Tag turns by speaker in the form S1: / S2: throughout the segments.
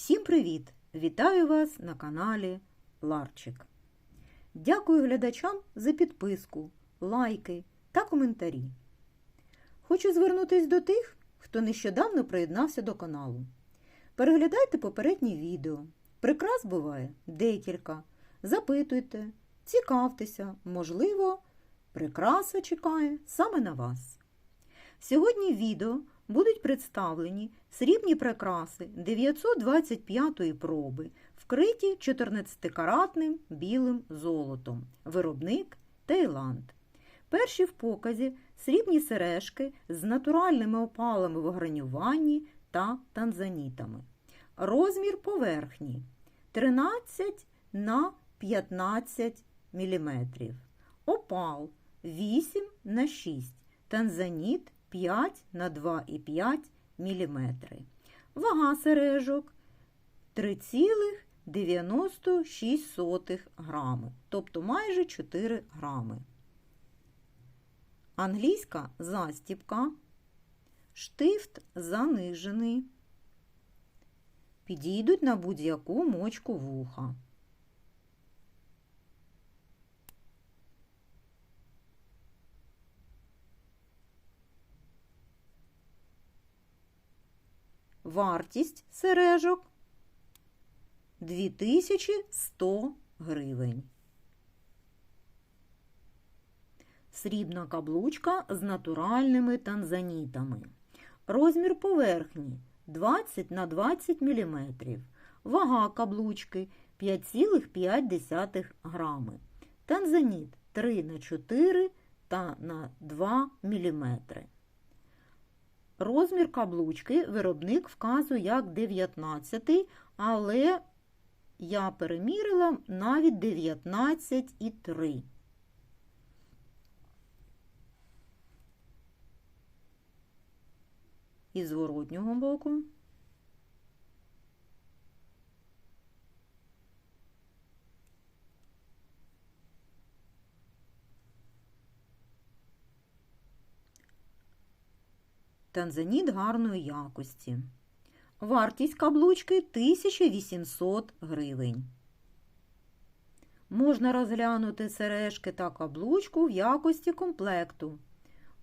S1: Всім привіт! Вітаю вас на каналі Ларчик. Дякую глядачам за підписку, лайки та коментарі. Хочу звернутися до тих, хто нещодавно приєднався до каналу. Переглядайте попередні відео. Прикрас буває декілька. Запитуйте, цікавтеся, можливо, прикраса чекає саме на вас. Сьогодні відео будуть представлені срібні прикраси 925-ї проби, вкриті 14-каратним білим золотом. Виробник Таїланд. Перші в показі срібні сережки з натуральними опалами в гранюванні та танзанітами. Розмір поверхні 13 на 15 мм. Опал 8 на 6 танзаніт 5 на 2,5 мм. Вага сережок 3,96 грами, тобто майже 4 грами. Англійська застіпка, штифт занижений. Підійдуть на будь-яку мочку вуха. Вартість сережок 2100 гривень. Срібна каблучка з натуральними танзанітами. Розмір поверхні 20 на 20 мм. Вага каблучки 5,5 грами. Танзаніт 3 на 4 та на 2 мм. Розмір каблучки виробник вказує як 19, але я перемірила навіть 19,3. І зворотнього боку. Танзаніт гарної якості. Вартість каблучки 1800 гривень. Можна розглянути сережки та каблучку в якості комплекту,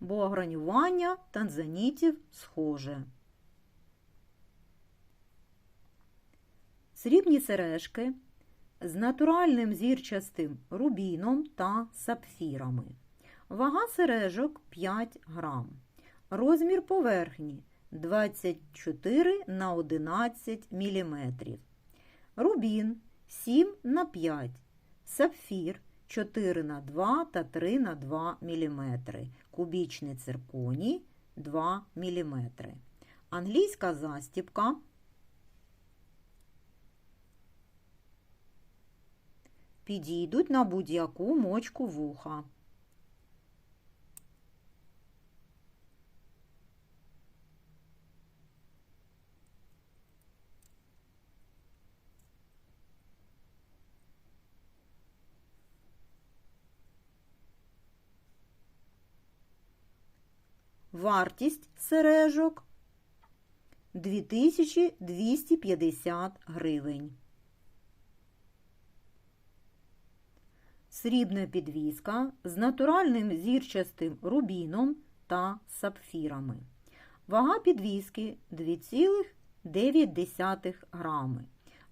S1: бо гранювання танзанітів схоже. Срібні сережки з натуральним зірчастим рубіном та сапфірами. Вага сережок 5 грам. Розмір поверхні 24 на 11 мм. Рубін 7 на 5 Сапфір 4 на 2 та 3 на 2 мм. Кубічний цирконій 2 мм. Англійська застіпка. Підійдуть на будь-яку мочку вуха. Вартість сережок 2250 гривень. Срібна підвіска з натуральним зірчастим рубіном та сапфірами. Вага підвіски 2,9 грами.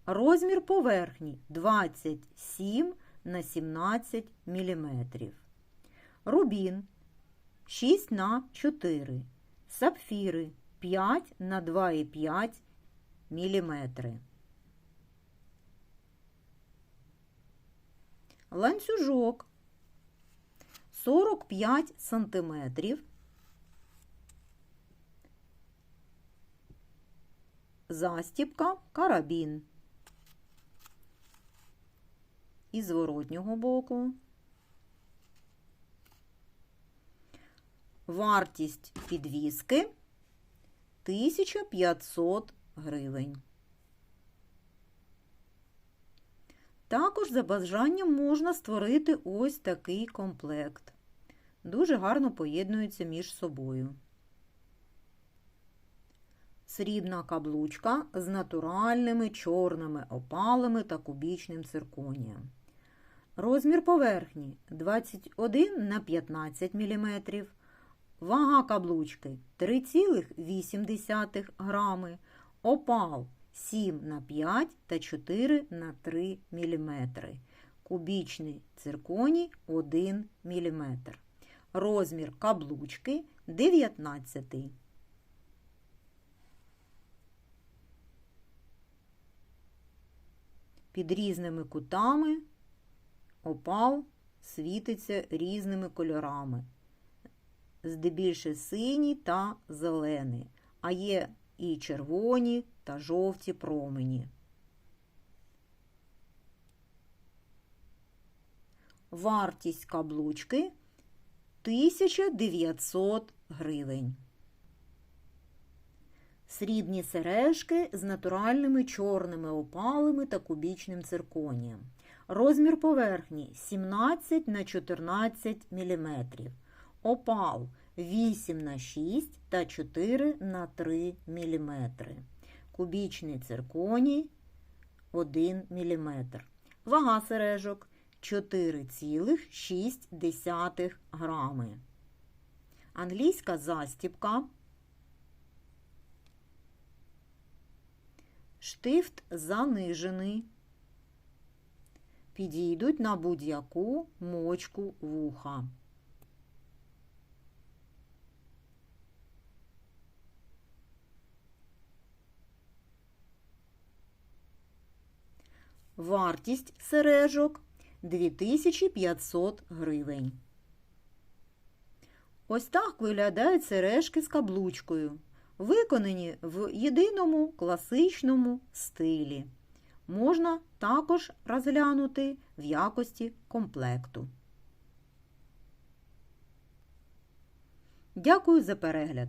S1: Розмір поверхні 27 на 17 мм. Рубін 6 на 4, сапфіри 5 на 2,5 мм. Ланцюжок 45 см. Застіпка карабін. І зворотнього боку. Вартість підвіски 1500 гривень. Також за бажанням можна створити ось такий комплект. Дуже гарно поєднуються між собою. Срібна каблучка з натуральними чорними опалами та кубічним цирконієм. Розмір поверхні 21 на 15 мм. Вага каблучки 3,8 грами. Опал 7 на 5 та 4 на 3 мм. Кубічний цирконій 1 мм. Розмір каблучки 19. Під різними кутами опал світиться різними кольорами, здебільше синій та зелений, а є і червоні та жовті промені. Вартість каблучки 1900 гривень. Срібні сережки з натуральними чорними опалами та кубічним цирконієм. Розмір поверхні 17 на 14 мм. Опал 8 на 6 та 4 на 3 мм. Кубічний цирконій 1 мм. Вага сережок 4,6 грами. Англійська застіпка. Штифт занижений. Підійдуть на будь-яку мочку вуха. Вартість сережок 2500 гривень. Ось так виглядають сережки з каблучкою, виконані в єдиному класичному стилі. Можна також розглянути в якості комплекту. Дякую за перегляд!